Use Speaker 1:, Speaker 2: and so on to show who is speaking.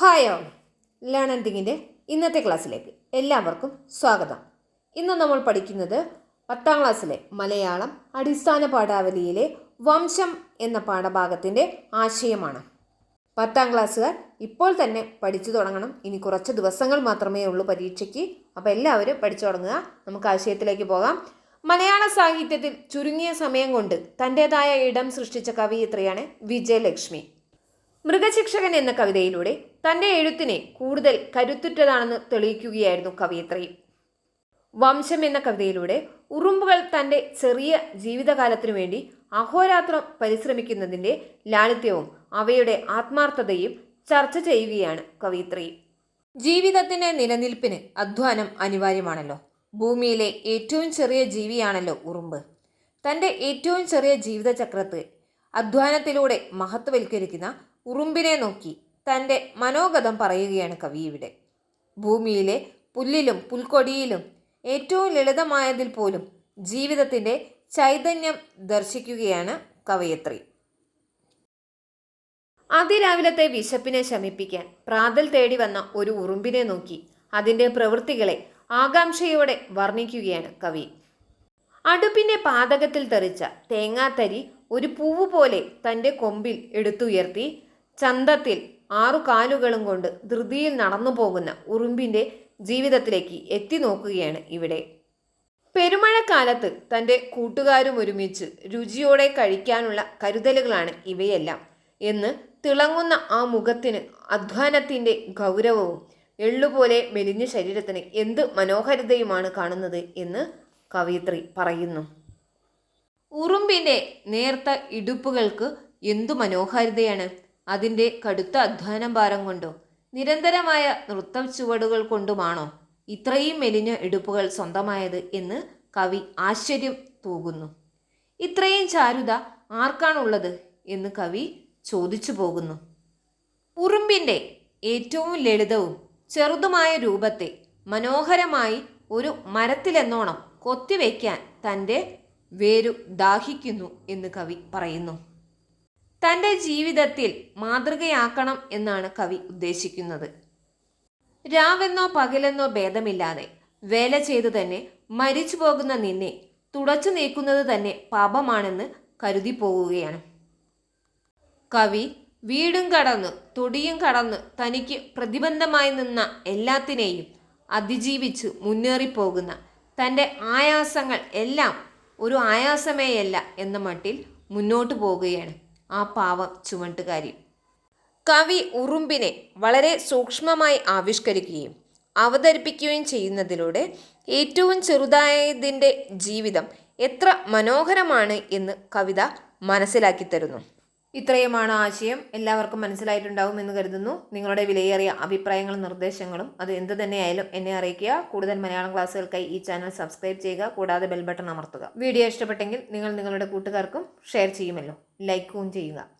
Speaker 1: Hi all learn and തിങ്ങിന്റെ ഇന്നത്തെ ക്ലാസ്സിലേക്ക് എല്ലാവർക്കും സ്വാഗതം. ഇന്ന് നമ്മൾ പഠിക്കുന്നത് പത്താം ക്ലാസ്സിലെ മലയാളം അടിസ്ഥാന പാഠാവലിയിലെ വംശം എന്ന പാഠഭാഗത്തിന്റെ ആശയമാണ്. പത്താം ക്ലാസ്സുകാർ ഇപ്പോൾ തന്നെ പഠിച്ചു തുടങ്ങണം. ഇനി കുറച്ച് ദിവസങ്ങൾ മാത്രമേ ഉള്ളൂ പരീക്ഷയ്ക്ക്. അപ്പോൾ എല്ലാവരും പഠിച്ചു തുടങ്ങുക. നമുക്ക് ആശയത്തിലേക്ക് പോകാം. മലയാള സാഹിത്യത്തിൽ ചുരുങ്ങിയ സമയം കൊണ്ട് തന്റേതായ ഇടം സൃഷ്ടിച്ച കവിയിത്രയാണ് വിജയലക്ഷ്മി. മൃഗശിക്ഷകൻ എന്ന കവിതയിലൂടെ തന്റെ എഴുത്തിനെ കൂടുതൽ കരുത്തുറ്റതാണെന്ന് തെളിയിക്കുകയായിരുന്നു കവിയത്രി. വംശം എന്ന കവിതയിലൂടെ ഉറുമ്പുകൾ തന്റെ ചെറിയ ജീവിതകാലത്തിനു വേണ്ടി അഹോരാത്രം പരിശ്രമിക്കുന്നതിന്റെ ലാളിത്യവും അവയുടെ ആത്മാർത്ഥതയും ചർച്ച ചെയ്യുകയാണ് കവിയത്രി. ജീവിതത്തിന്റെ നിലനിൽപ്പിന് അധ്വാനം അനിവാര്യമാണല്ലോ. ഭൂമിയിലെ ഏറ്റവും ചെറിയ ജീവിയാണല്ലോ ഉറുമ്പ്. തന്റെ ഏറ്റവും ചെറിയ ജീവിതചക്രത്തെ അധ്വാനത്തിലൂടെ മഹത്വവൽക്കരിക്കുന്ന ഉറുമ്പിനെ നോക്കി തന്റെ മനോഗതം പറയുകയാണ് കവി ഇവിടെ. ഭൂമിയിലെ പുല്ലിലും പുൽക്കൊടിയിലും ഏറ്റവും ലളിതമായതിൽ പോലും ജീവിതത്തിന്റെ ചൈതന്യം ദർശിക്കുകയാണ് കവയത്രി. അതിരാവിലത്തെ വിശപ്പിനെ ശമിപ്പിക്കാൻ പ്രാതൽ തേടി വന്ന ഒരു ഉറുമ്പിനെ നോക്കി അതിന്റെ പ്രവൃത്തികളെ ആകാംക്ഷയോടെ വർണിക്കുകയാണ് കവി. അടുപ്പിന്റെ പാതകത്തിൽ തെറിച്ച തേങ്ങാത്തരി ഒരു പൂവ് പോലെ തന്റെ കൊമ്പിൽ എടുത്തുയർത്തി ചന്തത്തിൽ ആറു കാലുകളും കൊണ്ട് ധൃതിയിൽ നടന്നു പോകുന്ന ഉറുമ്പിന്റെ ജീവിതത്തിലേക്ക് എത്തി നോക്കുകയാണ് ഇവിടെ. പെരുമഴക്കാലത്ത് തന്റെ കൂട്ടുകാരും ഒരുമിച്ച് രുചിയോടെ കഴിക്കാനുള്ള കരുതലുകളാണ് ഇവയെല്ലാം. എന്ന് തിളങ്ങുന്ന ആ മുഖത്തിന് അധ്വാനത്തിന്റെ ഗൗരവവും എള്ളുപോലെ മെലിഞ്ഞ ശരീരത്തിന് എന്ത് മനോഹരിതയുമാണ് കാണുന്നത് എന്ന് കവയിത്രി പറയുന്നു. ഉറുമ്പിന്റെ നേർത്ത ഇടുപ്പുകൾക്ക് എന്തു മനോഹാരിതയാണ്? അതിന്റെ കടുത്ത അധ്വാനം ഭാരം കൊണ്ടോ? നിരന്തരമായ നൃത്തം ചുവടുകൾ കൊണ്ടുമാണോ ഇത്രയും മെലിഞ്ഞ ഇടുപ്പുകൾ സ്വന്തമായത് എന്ന് കവി ആശ്ചര്യം തൂകുന്നു. ഇത്രയും ചാരുത ആർക്കാണുള്ളത് എന്ന് കവി ചോദിച്ചു പോകുന്നു. ഉറുമ്പിന്റെ ഏറ്റവും ലളിതവും ചെറുതുമായ രൂപത്തെ മനോഹരമായി ഒരു മരത്തിലെന്നോണം കൊത്തിവെക്കാൻ തന്റെ വേരു ദാഹിക്കുന്നു എന്ന് കവി പറയുന്നു. തന്റെ ജീവിതത്തിൽ മാതൃകയാക്കണം എന്നാണ് കവി ഉദ്ദേശിക്കുന്നത്. രാവെന്നോ പകലെന്നോ ഭേദമില്ലാതെ വേല ചെയ്തു തന്നെ മരിച്ചു പോകുന്ന നിന്നെ തുടച്ചു നീക്കുന്നത് തന്നെ പാപമാണെന്ന് കരുതി പോവുകയാണ്. കവി വീടും കടന്ന് തൊടിയും കടന്ന് തനിക്ക് പ്രതിബന്ധമായി നിന്ന എല്ലാത്തിനെയും അതിജീവിച്ച് മുന്നേറിപ്പോകുന്ന തന്റെ ആയാസങ്ങൾ എല്ലാം ഒരു ആയാസമേയല്ല എന്ന മട്ടിൽ മുന്നോട്ട് പോവുകയാണ്. ആ പാവം ചുവട്ടുകാരി കവി ഉറുമ്പിനെ വളരെ സൂക്ഷ്മമായി ആവിഷ്കരിക്കുകയും അവതരിപ്പിക്കുകയും ചെയ്യുന്നതിലൂടെ ഏറ്റവും ചെറുതായതിന്റെ ജീവിതം എത്ര മനോഹരമാണ് എന്ന് കവിത മനസ്സിലാക്കി തരുന്നു. ഇത്രയുമാണ് ആശയം. എല്ലാവർക്കും മനസ്സിലായിട്ടുണ്ടാവും എന്ന് കരുതുന്നു. നിങ്ങളുടെ വിലയേറിയ അഭിപ്രായങ്ങളും നിർദ്ദേശങ്ങളും അത് എന്ത് തന്നെയായാലും എന്നെ അറിയിക്കുക. കൂടുതൽ മലയാളം ക്ലാസ്സുകൾക്കായി ഈ ചാനൽ സബ്സ്ക്രൈബ് ചെയ്യുക. കൂടാതെ ബെൽ ബട്ടൺ അമർത്തുക. വീഡിയോ ഇഷ്ടപ്പെട്ടെങ്കിൽ നിങ്ങൾ നിങ്ങളുടെ കൂട്ടുകാർക്കും ഷെയർ ചെയ്യുമല്ലോ. ലൈക്കും ചെയ്യുക.